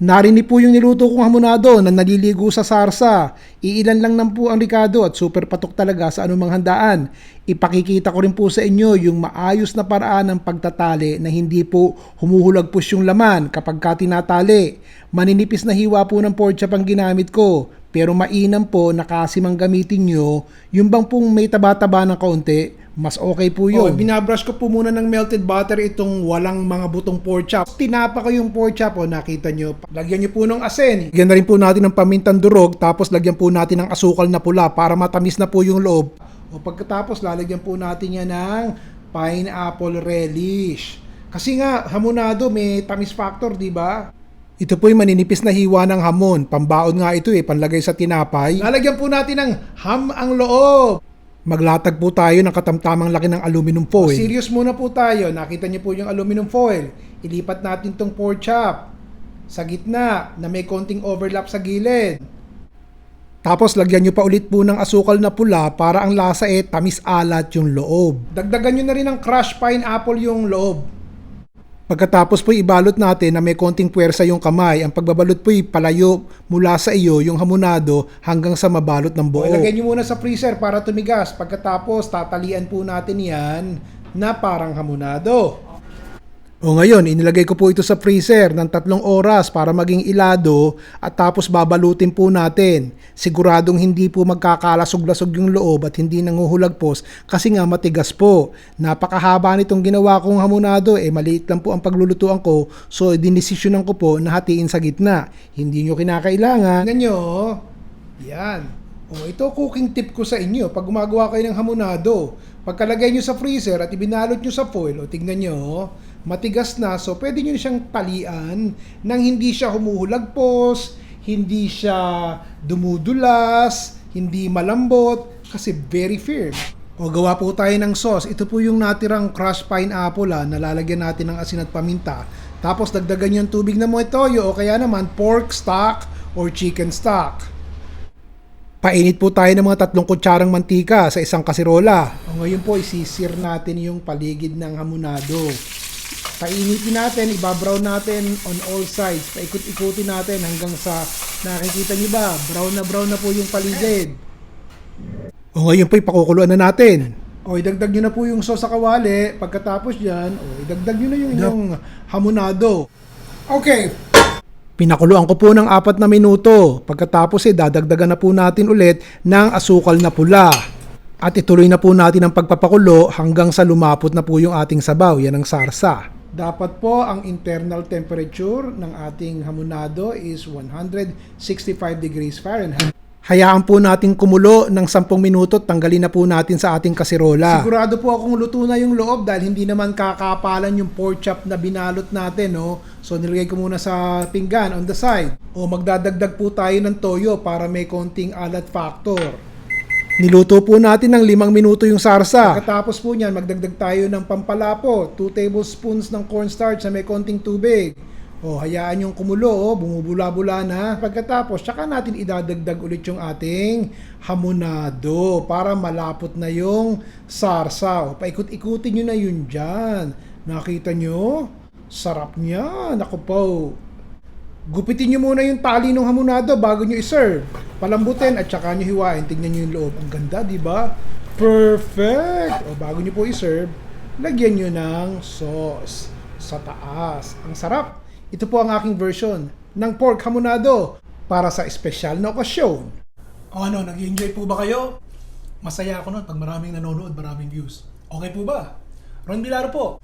Narinig po yung niluto kong hamonado na naliligo sa sarsa. Iilan lang lang po ang ricado at super patok talaga sa anumang handaan. Ipakikita ko rin po sa inyo yung maayos na paraan ng pagtatali na hindi po humuhulagpos yung laman kapag ka tinatali. Maninipis na hiwa po ng pork chop ang ginamit ko. Pero mainam po na kasi mang gamitin nyo, yung bang pong may taba-taba ng kaunti, mas okay po yun. Oh, binabrush ko po muna ng melted butter itong walang mga butong pork chop. Tinapa ko yung pork chop, oh, nakita nyo. Lagyan nyo po ng asin. Lagyan na rin po natin ng pamintang durog, tapos lagyan po natin ng asukal na pula para matamis na po yung loob. O pagkatapos, lalagyan po natin yan ng pineapple relish. Kasi nga, hamonado may tamis factor, di ba? Ito po yung maninipis na hiwa ng hamon. Pambaon nga ito eh, panlagay sa tinapay. Lalagyan po natin ng ham ang loob. Maglatag po tayo ng katamtamang laki ng aluminum foil. serious muna po tayo. Nakita niyo po yung aluminum foil. Ilipat natin tong pork chop sa gitna na may konting overlap sa gilid. Tapos lagyan nyo pa ulit po ng asukal na pula para ang lasa eh tamis alat yung loob. Dagdagan nyo na rin ng crushed pineapple yung loob. Pagkatapos po ibalot natin na may konting puwersa yung kamay, ang pagbabalot po palayo mula sa iyo yung hamonado hanggang sa mabalot ng buo. Ilagay nyo muna sa freezer para tumigas. Pagkatapos tatalian po natin yan na parang hamonado. O ngayon, inilagay ko po ito sa freezer ng tatlong oras para maging ilado at tapos babalutin po natin. Siguradong hindi po magkakalasog-lasog yung loob at hindi nanguhulagpos kasi nga matigas po. Napakahaba nitong ginawa kong hamonado eh maliit lang po ang paglulutuan ko so dinesisyonan ko po na hatiin sa gitna. Hindi nyo kinakailangan. Tingnan nyo, yan. O ito cooking tip ko sa inyo pag gumagawa kayo ng hamonado. Pagkalagay nyo sa freezer at ibinalot nyo sa foil, o tignan nyo, matigas na, so pwede nyo siyang talian nang hindi siya humuhulagpos, hindi siya dumudulas, hindi malambot, kasi very firm. O gawa po tayo ng sauce. Ito po yung natirang crushed pineapple ah, nalalagyan natin ng asin at paminta. Tapos dagdagan yung tubig na mo toyo o kaya naman pork stock or chicken stock. Painit po tayo ng mga tatlong kutsarang mantika sa isang kasirola. O ngayon po isisir natin yung paligid ng hamonado. Painitin natin, ibabrown natin on all sides. Paikot-ikutin natin hanggang sa nakikita niyo ba, brown na brown na po yung paligid. O ngayon po ipakukuluan na natin. O idagdag nyo na po yung sauce sa kawali. Pagkatapos yan, o idagdag nyo na yung inyong hamonado. Okay, Pinakuluan ko po ng apat na minuto. Pagkatapos eh, dadagdagan na po natin ulit ng asukal na pula. At ituloy na po natin ang pagpapakulo hanggang sa lumapot na po yung ating sabaw. Yan ang sarsa. Dapat po ang internal temperature ng ating hamonado is 165 degrees Fahrenheit. Hayaan po natin kumulo ng 10 minuto at tanggalin na po natin sa ating kasirola. Sigurado po akong luto na yung loob dahil hindi naman kakapalan yung pork chop na binalot natin. No? So nilagay ko muna sa pinggan on the side. O magdadagdag po tayo ng toyo para may konting alat factor. Niluto po natin ng limang minuto yung sarsa. Pagkatapos po niyan, magdagdag tayo ng pampalapo. 2 tablespoons ng cornstarch na may konting tubig. O, hayaan yung kumulo, oh, bumubula-bula na. Pagkatapos, tsaka natin idadagdag ulit yung ating hamonado para malapot na yung sarsa. O, paikot-ikutin nyo na yun dyan. Nakita nyo? Sarap niya. Naku po. Gupitin nyo muna yung tali ng hamonado bago nyo iserve. Palambutin at tsaka nyo hiwain. Tingnan nyo yung loob. Ang ganda, di ba? Perfect! O bago nyo po iserve, lagyan nyo ng sauce sa taas. Ang sarap! Ito po ang aking version ng pork hamonado para sa espesyal na okasyon. O ano, nag-enjoy po ba kayo? Masaya ako nun pag maraming nanonood, maraming views. Okay po ba? Ron Bilaro po.